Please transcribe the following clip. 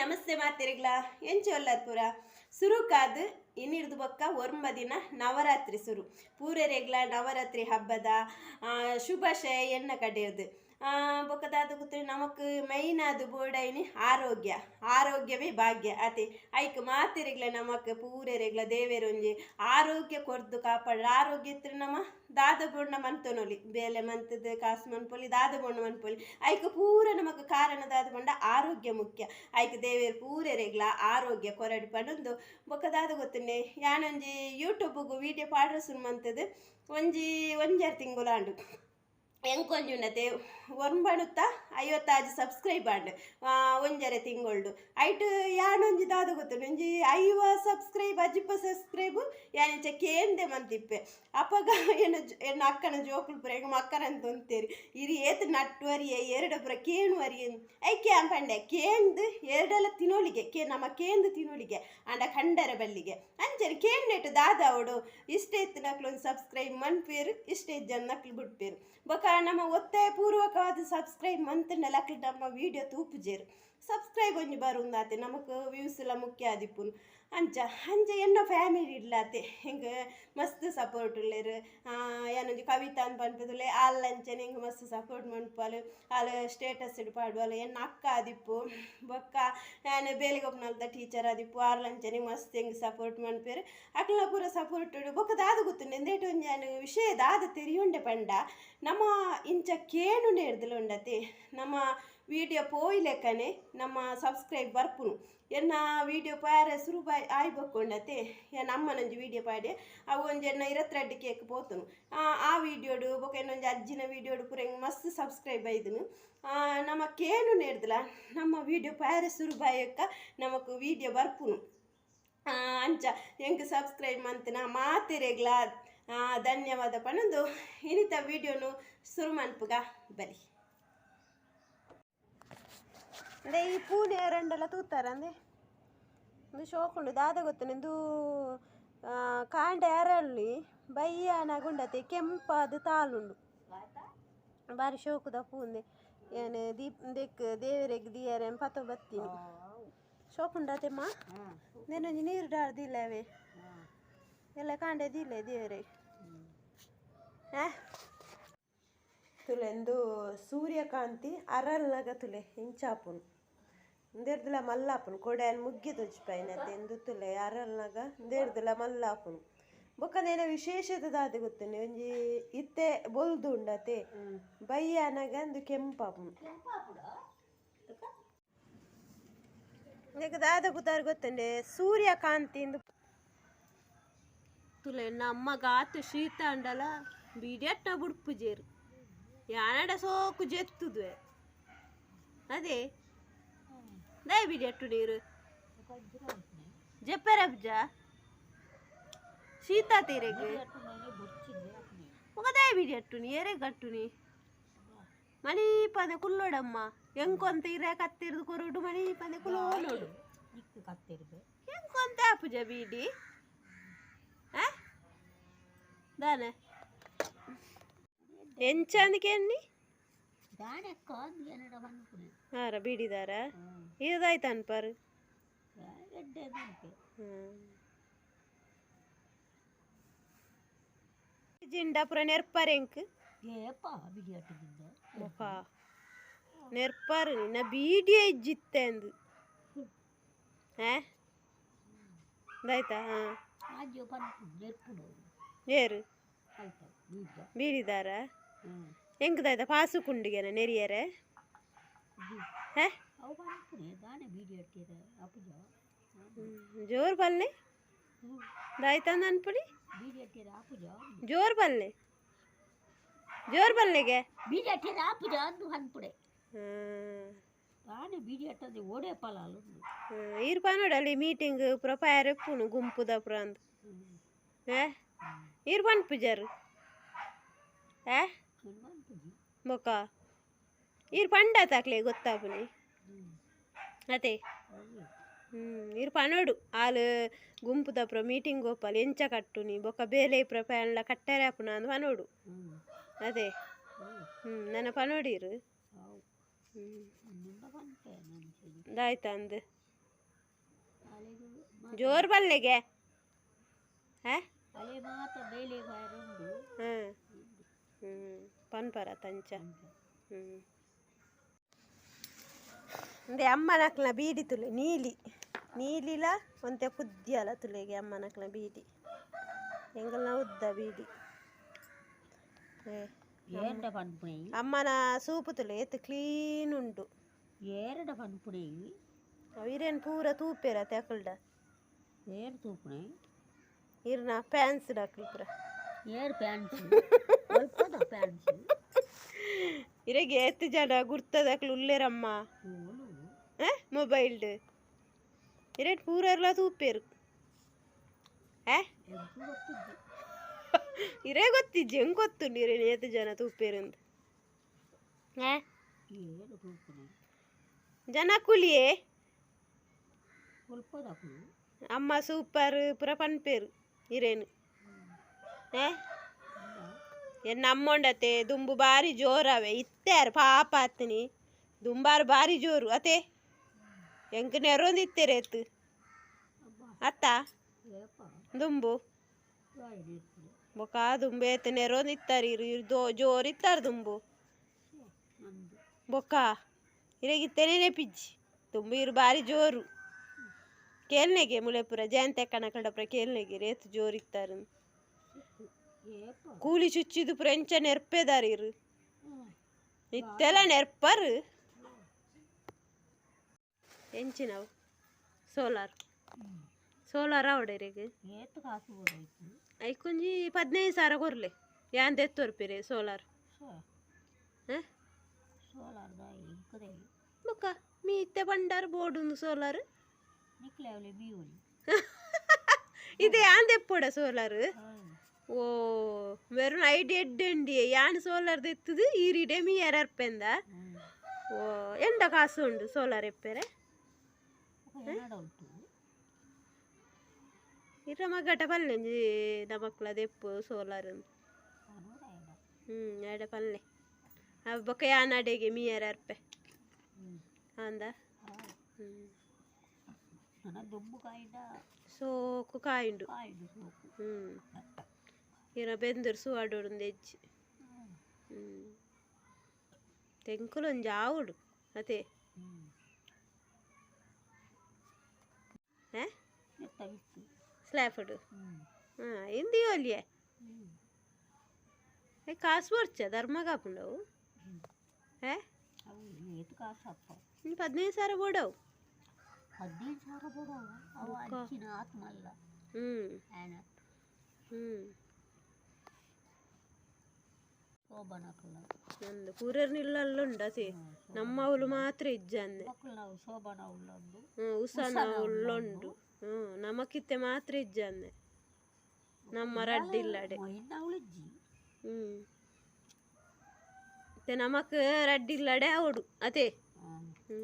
ನಮಸ್ತೆ ಮಾತಿರಿಗ್ಲ ಎಂಚೊಲ್ಲರ್ ಪೂರ? ಸುರುಕಾದ್ ಇನ್ನಿಡ್ದು ಬೊಕ್ಕ ಒರ್ಮ ದಿನ ನವರಾತ್ರಿ ಸುರು. ಪೂರೆರೆಗ್ಲ ನವರಾತ್ರಿ ಹಬ್ಬದ ಶುಭಾಶಯ ಎನ್ನ ಕಡೆಯದು. ಕೂತ್ರೆ ನಮಕ್ ಮೈನ್ ಅದು ಬೋಡೈನಿ ಆರೋಗ್ಯ. ಆರೋಗ್ಯವೇ ಭಾಗ್ಯ. ಅತೆ ಐಕ್ ಮಾತಿರಿಗ್ಲ ನಮಕ್, ಪೂರೆರೆಗ್ಲ ದೇವೆರೊಂಜಿ ಆರೋಗ್ಯ ಕೊರ್ದು ಕಾಪಾಡ ಆರೋಗ್ಯ ಇತ್ರ ನಮ್ಮ ದಾದ ಬೊಣ್ಣ ಮಂತನೊಲಿ ಬೇಲೆ ಮಂತದ ಕಾಸು ಮನ್ಪೊಲಿ, ದಾದ ಬೊಣ್ಣ ಮನ್ಪೊಲಿ. ಐಕ್ ಪೂರ ನಮಕ್ ಕಾರಣದಾದ ಬಂಡ ಆರೋಗ್ಯ ಮುಖ್ಯ. ಐಕ್ ದೇವೇರ್ ಪೂರೆರೆಗ್ಲ ಆರೋಗ್ಯ ಕೊರಡಿ ಪಂಡೊಂದು ಬೊಕ್ಕದಾದ ಗೊತ್ತುಂಡೆ. ಯಾನೊಂಜಿ ಯೂಟ್ಯೂಬ್ಗು ವಿಡಿಯೋ ಪಾಡ್ರ ಮಂತದ ಒಂಜಿ ಒಂಜಾರು ತಿಂಗುಲಾಂಡು. ಎಂಕೊಂಜುಂಡತೆ ಒಂಬಣುತ್ತ ಐವತ್ತಾಜು ಸಬ್ಸ್ಕ್ರೈಬ್ ಆಂಡ್ ಒಂಜರೆ ತಿಂಗೊಳ್ಡು ಐಟ್ ಯಾನೊಂಜಿ ದಾದ ಗೊತ್ತು? ಒಂಜಿ ಐವ ಸಬ್ಸ್ಕ್ರೈಬ್ ಅಜಿಪ್ಪ ಸಬ್ಸ್ಕ್ರೈಬ್ ಯಾನ ಕೇಂದೆ ಮಂತಿಪ್ಪೆ. ಅಪ್ಪಗ ಏನು ಎನ್ನ ಅಕ್ಕನ ಜೋಕುಲು ಪುರ ಹೆಂಗ ಮಕ್ಕನಂತ ಅಂತೇರಿ ಇರಿ ಏತ್ ನಟ್ವರಿಯೆ, ಎರಡು ಪುರ ಕೇಣುವರಿ ಐಕೆ ಪಂಡೆ ಕೇಂದು ಎರಡೆಲ್ಲ ತಿನ್ನೋಳಿಗೆ ಕೇ, ನಮ್ಮ ಕೇಂದು ತಿನ್ನೋಳಿಗೆ ಅಂಡ ಖಂಡರ ಬಲ್ಲಿಗೆ. ಅಂಚನೆ ಕೇಂಡೆಟ್ಟು ದಾದ ಅವಳು ಇಷ್ಟೇ ನಕ್ಲೊಂದು ಸಬ್ಸ್ಕ್ರೈಬ್ ಮನ್ಪೇರು, ಇಷ್ಟೇ ಜನ ನಕ್ಲು ಬಿಡ್ಪೇರು ಬೊಕ ನಮ್ಮ ಒತ್ತಾಯ ಪೂರ್ವಕವಾದ ಸಬ್ಸ್ಕ್ರೈಬ್ ಮಂತಂಡ ಲಕ್ಲು ನಮ್ಮ ವಿಡಿಯೋ ತೂಪುಜೇರು ಸಬ್ಸ್ಕ್ರೈಬ್ ಒಂಜಿ ಬರುಂದಾತೆ ನಮಕ್ ವ್ಯೂಸ್ ಎಲ್ಲ ಮುಖ್ಯ ಆದಿಪ್ಪುನು ಅಂಚ ಅಂಜ ಎನ್ನ ಫ್ಯಾಮಿಲಿ ಇಡ್ಲಾತೆ ಹಿಂಗೆ ಮಸ್ತ್ ಸಪೋರ್ಟ್ ಉಳ್ಳೇರು. ಏನೊಂದು, ಕವಿತಾ ಅಂತ ಆಲ್ ಅಂಚನೆ ಹಿಂಗೆ ಮಸ್ತ್ ಸಪೋರ್ಟ್ ಮಾಡ್ಪಾಲು. ಅಲ್ಲಿ ಸ್ಟೇಟಸ್ ಇಡು ಪಾಡುವಲ್ಲ ಎನ್ನ ಅಕ್ಕ ಆದಿಪ್ಪು, ಬೊಕ್ಕ ನಾನು ಬೇಲಿಗೊಪ್ಪನಲ್ದ ಟೀಚರ್ ಆದಿಪ್ಪು ಅಲ್ಲಂಚನೆ ಮಸ್ತ್ ಹಿಂಗೆ ಸಪೋರ್ಟ್ ಮಾಡ್ಪೇರು. ಅಕ್ಲ ಪೂರ ಸಪೋರ್ಟ್ ಬೊಕ್ಕ ದಾದ ಗೊತ್ತು ಎಂದೇಟು ಒಂಜಾನು ವಿಷಯ ದಾದ ತೆರಿಯುಂಡೆ ಪಂಡ. ನಮ್ಮ ಇಂಚ ಕೇಣು ನೇರ್ದಲು ಉಂಡತಿ ನಮ್ಮ ವಿಡಿಯೋ ಪೋಯ್ಲೆಕ್ಕನೆ ನಮ್ಮ ಸಬ್ಸ್ಕ್ರೈಬ್ ಬರ್ಪುನು ಎನ್ನ ವಿಡಿಯೋ ಪಾರ ಸುರುಬಾಯ್ ಆಯ್ಬಕ್ಕೊಂಡತೆ ಎನ್ನ ಅಮ್ಮನೊಂಜಿ ವಿಡಿಯೋ ಪಾಡೆ ಅವು ಒಂಜಿ ಎನ್ನ ಇರತ್ರೆಡ್ಡು ಕೇಕ್ ಪೋತನು. ಆ, ವಿಡಿಯೋಡು ಬೊಕ ಇನ್ನೊಂಜಿ ಅಜ್ಜಿನ ವಿಡಿಯೋಡು ಪೂರ ಹೆಂಗೆ ಮಸ್ತ್ ಸಬ್ಸ್ಕ್ರೈಬ್ ಆಯ್ದನು ನಮ್ಮ ಕೇನು ನೇರ್ದಲ ನಮ್ಮ ವಿಡಿಯೋ ಪಾರ ಸುರುಬಾಯಕ್ಕ ನಮಕ್ ವಿಡಿಯೋ ಬರ್ಪುನು. ಅಂಚ ಹೆಂಗೆ ಸಬ್ಸ್ಕ್ರೈಬ್ ಮಂತನ ಮಾತಿರೆಗ್ಲ. ಧನ್ಯವಾದ ಪಣದು ಇನಿತ ವಿಡಿಯೋನು ಸುರು ಮನ್ಪುಗ ಬಲಿ. ಅಂದ್ರೆ ಈ ಪೂನೆ ರಂಡೆಲ್ಲ ತೂತಾರ ಅಂದ್ರೆ? ಒಂದು ಶೋಕುಂಡು ದಾದ ಗೊತ್ತನೆಂದು ಕಾಂಡ ಎರಳ್ಳಿ ಬಯ್ಯನ ಗುಂಡತೆ ಕೆಂಪಾದ ಉಂಡು ಬಾರಿ ಶೋಕುದ ಪೂಂದೆ ಏನು ದೀಪ್ ದೆಕ್ ದೇವರಿಗೆ ದಿಯರೆ ಪತ ಬತ್ತೀನಿ ಶೋಕುಂಡತೆಮ್ಮ ನೆನೊಂಜಿ ನೀರು ಡಾಡ್ದಿಲ್ಲವೇ ಎಲ್ಲ ಕಾಂಡದಿಲ್ಲ ದೇವರೇ ಹಾ? ತುಲೆಂದು ಸೂರ್ಯಕಾಂತಿ ಅರಲ್ನಗ ತುಲೆ ಇಂಚಾಪುನು ಇಂದೆರ್ದುಲ ಮಲ್ಲಾಪುನು ಕೊಡೆಯನ್ ಮುಗ್ಗಿ ತುಜ್ಪೈನತೆ ಎಂದು ತುಲೆ ಅರಲ್ನಗ ಇಂದೆರ್ದುಲ ಮಲ್ಲಾಪುನು. ಬೊಕ್ಕನೇನ ವಿಶೇಷದ ದಾದೆ ಗೊತ್ತುಂಡೆ ಒಂಜಿ ಇತ್ತೆ ಬೊಲ್ದುಂಡತೆ ಉಂಡತೆ ಬಯ್ಯಾನಾಗ ಅಂದು ಕೆಂಪಾಪುನು. ಈಗ ದಾದ ಪುತಾರ್ ಗೊತ್ತುಂಡೆ ಸೂರ್ಯಕಾಂತಿ ಇಂದು ತುಲೆ ನಮ್ಮ ಗಾತು ಶೀತ ಅಂಡಲ ಬಿಡಿಯಟ್ಟ ಬುಡ್ಪುಜೇರು ಯಾನಡ ಸೋಕು ಜೆತ್ತುದುವೆ. ಅದೇ. ದಯ ಬಿಡಿ ಅಟ್ಟು ನೀರು. ಜಪ್ಪರಬ್ಜ ಶೀತ ತೀರೆಗೆ. ಮುಗ ದಯ ಬಿಡಿ ಅಟ್ಟು ನೀ ಎರೆ ಕಟ್ಟುನಿ ಮಣಿ ಪದೆ ಕುಲ್ಲೋಡಮ್ಮ. ಹೆಂಕೊಂತ ಇರ ಕತ್ತಿರ್ದು ಕೊರೋಡು ಮಣಿ ಪದೆ ಕುಲೋ ನೋಡು ಹೆಂಕೊಂತ ಬಿಡಿ ಬೀಡಿ ದಾನೆ. ಎಂಚಾಂದಿಕೆನ್ನಿ ಹಾರ ಬಿಡಿದಾರ ಇದಾಯ್ತು ಅನ್ಪಾರ ಜಿಂಡಾಪುರ ನೆರ್ಪಾರ ಎಂಕ್ ಮುಖ ನೆರ್ಪಾರ ನಾ ಬೀಡಿಯ ಇಜ್ಜಿತ್ತೆ ಅಂದು ಹೇ ಇದಾಯ್ತಾ ಹಾಂ ಏರು ಬೀಡಿದಾರಾ ಹೆಂಗದಾಯ್ತಾ ಪಾಸು ಕುಂಡಿಗೆನ ನೆರಿಯರೆ ಹೇ ಅವು ಬಂದ್ಪುನೆ ದಾಣೆ ಬಿಡಿಯಟ್ಟಿದ ಅಪ್ಪುಜ ಜೋರ್ ಬಲ್ಲೆ ದಾಯ್ತಂದ ಅನ್ಪುಡಿ ಬಿಡಿಯಟ್ಟಿದ ಅಪ್ಪುಜ ಜೋರ್ ಬಲ್ಲೆ ಜೋರ್ ಬಲ್ಲೆಗೆ ಬಿಡಿಯಟ್ಟಿದ ಅಪ್ಪುಜ ಅಂದು ಹನ್ಪುಡೆ ಹ್ಮ್ ದಾಣೆ ಬಿಡಿಯಟ್ಟದೆ ಓಡೆ ಪಲಾಲು ಇರ್ಪ ನೋಡಲ್ಲಿ ಮೀಟಿಂಗ್ ಪ್ರೊಪೈರ್ ಎಪ್ಪುನು ಗುಂಪುದ ಪುರ ಅಂದ್ ಹೇ ಇರ್ ಬನ್ ಪೂಜಾರು ಹೇ ಮೊಕ ಇರ್ ಪಂಡ ತಾಕ್ಲೆ ಗೊತ್ತಾಪುನಿ ಅದೇ. ಹ್ಮ್ ಇರ್ ಪನೋಡು. ಆಲು ಗುಂಪು ದಪ್ರ ಮೀಟಿಂಗ್ ಹೋಪಲ್ ಎಂಚ ಕಟ್ಟುನಿ ಬೊಕ್ಕ ಬೇಲೆ ಪ್ರಪಯನ್ಲ ಕಟ್ಟರೆ ಆಪುನ ಅಂದ್ ಪನೋಡು. ಅದೇ. ಹ್ಮ್ ನನ್ನ ಪನೋಡಿ ಇರು ಹ್ಮ್. ನಿಂದ ಬಂತೆ ನನ್ನ ದಾಯ್ತ ಅಂದ್. ಜೋರು ಬಲ್ಲೆಗೆ. ಹಾ? ಹ್ಞೂ ಪನ್ಪರ ತಂಚ. ಹ್ಞೂ ಅಂದೆ ಅಮ್ಮನಕ್ಲ ಬೀಡಿ ತುಲೆ ನೀಲಿ. ನೀಲಿಲ ಒಂತೆ ಕುದ್ದಿಯಲ ತುಲೆಗೆ ಅಮ್ಮನಕ್ಲ ಬೀಡಿ. ಎಂಗಲ್ನ ಉದ್ದ ಬೀಡಿ. ಏರಡ ಪನ್ಪುಣೆ ಅಮ್ಮನ ಸೂಪು ತುಲೆ ಎತ್ತು ಕ್ಲೀನ್ ಉಂಡು ಏರಡ ಪನ್ಪುಡಿ? ಅವಿರೇನು ಪೂರ ತೂಪೇರ ತೆಕಲ್ಡ ಏರ್ ತೂಪುಣೆ ಇರ್ನ ಪ್ಯಾನ್ಸ್ ಡಾಕ್ಲಿ ಪೂರ. ಏರ್ ಪ್ಯಾಂಟ್ಸ್ ಅಲ್ಪದ ಪ್ಯಾಂಟ್ಸ್ ಇರೆಗೆ ಎತ್ತು ಜನ ಗುರ್ತದಕ್ಲು ಉಲ್ಲೇರಮ್ಮ ಓಲು ಮೊಬೈಲ್ಡ್. ಇರೇಟ್ ಪೂರರ್ಲ ತೂಪೇರು. ಏ ಎದ್ದು ಗೊತ್ತಿದ್ದು. ಇರೇ ಗೊತ್ತಿಜ್ಜಿ ಹೆಂಗ್ ಗೊತ್ತು ನೀರೇ ಏತು ಜನ ತೂಪೇರು ಅಂತ ಏ ಏರು ತೂಪುಣೆ ಜನ ಕುಲಿಯೇ? ಅಲ್ಪದಕು ಅಮ್ಮ ಸೂಪರ್ ಪುರ ಪನ್ಪೇರು ಇರೇನು. ಏ ನಮ್ಮೊಂಡತೆ ದುಂಬು ಬಾರಿ ಜೋರವೆ. ಇತ್ತಾರೆ ಪಾಪ ಅತ್ತನಿ. ದುಂಬಾರು ಬಾರಿ ಜೋರು. ಅತೆ ಎಂಕ್ ನೆರೊಂದಿತ್ತೇರೆ ಎತ್ತು. ಅತ್ತ? ದುಂಬು? ಬೊಕ ದುಂಬು ಎತ್ತು ನೆರೊಂದು ಇರು ಇರು, ದೋ, ಜೋರು ಇತ್ತಾರೆ ದುಂಬು. ಬೊಕಾ ಬೊಕ್ಕ ಇರಗಿತ್ತೇನೆ ನೆಪಿಜ್ಜಿ ತುಂಬ ಇರು ಬಾರಿ ಜೋರು. ಕೇಳ್ನೆಗೆ ಮುಳೆಪುರ ಜಯಂತ ಕಣಕಡಪುರ ಕೇಳ್ನೆಗೆ ರೇತು ಜೋರು ಇತ್ತಾರೆ ಏಪ ಕೂಲಿ ಚುಚ್ಚಿದು ಫ್ರೆಂಚ ನೆರ್ಪೇದಾರಿ ನೆರ್ಪೆದಾರ ಇರು ಹ್ಮ್. ಇತ್ತೆಲ್ಲ ನೆರ್ಪರ್ ಎಂಚಿನವು ಸೋಲಾರ್ ಸೋಲಾರ್ ಅವಡೆರೆಗೆ ಐಕೊಂಜಿ ಪದಿನೈದು ಸಾವಿರ ಕೊರ್ಲೆ. ಯಾನ್ ತೋರ್ಪಿರಿ ಸೋಲಾರ್? ಬೊಕ್ಕ ಮೀ ಇತ್ತೆ ಬಂಡಾರ ಬೋರ್ಡ್ ಸೋಲಾರ್? ಇದೆ ಯಾನ್ ಎಪ್ಪೋಡ ಸೋಲಾರ್? ఓ వెరు ఐడి ఎడ్డండి యాన్ సోలార్ తెత్తదు ఈ రీడేమి ఎరర్పెంద ఓ ఎండ కాసు ఉండు సోలార్ ఎప్పారే ఇరమ గటపల్లె నమక్కుల తెప్పు సోలార్ ఎడపల్లె అవి ఒక యాన్ అడిగి మీ ఎరర్పే అందా ಸೋಕು ಕಾಯಿಂಡು ఇరబెన్ దురుసు వాడు తెచ్చి. తెంకులు జావుడు అదే. స్లాఫుడు ఏంది ఓలియే? కాసు వచ్చా ధర్మ కాకుండావు పద్దెనిమిది సార పోడావు. పద్దెనిమిది సార పోడావు? ಶೋಭನಕ್ಕಳು ನಂದು ಕೂರರ್ನಿಲ್ಲಲ್ಲುಂಡಸಿ ನಮ್ಮ ಅವಳು ಮಾತ್ರ ಇಜ್ಜಂದೆ ಮಕ್ಕಳು ಶೋಭನ ಉಸನ ಉಳ್ಳೊಂಡು ಹ್ಞೂ ನಮಕಿತ್ತೆ ಮಾತ್ರ ಇಜ್ಜಂದೆ ನಮ್ಮ ರಡ್ಡಿಲ್ಲಡೆ ಅವಳಿಜ್ಜಿ ಹ್ಞೂ ಮತ್ತೆ ನಮಕ್ ರಡ್ಡಿಲ್ಲಡೆ ಅವಡು ಅದೇ. ಹ್ಞೂ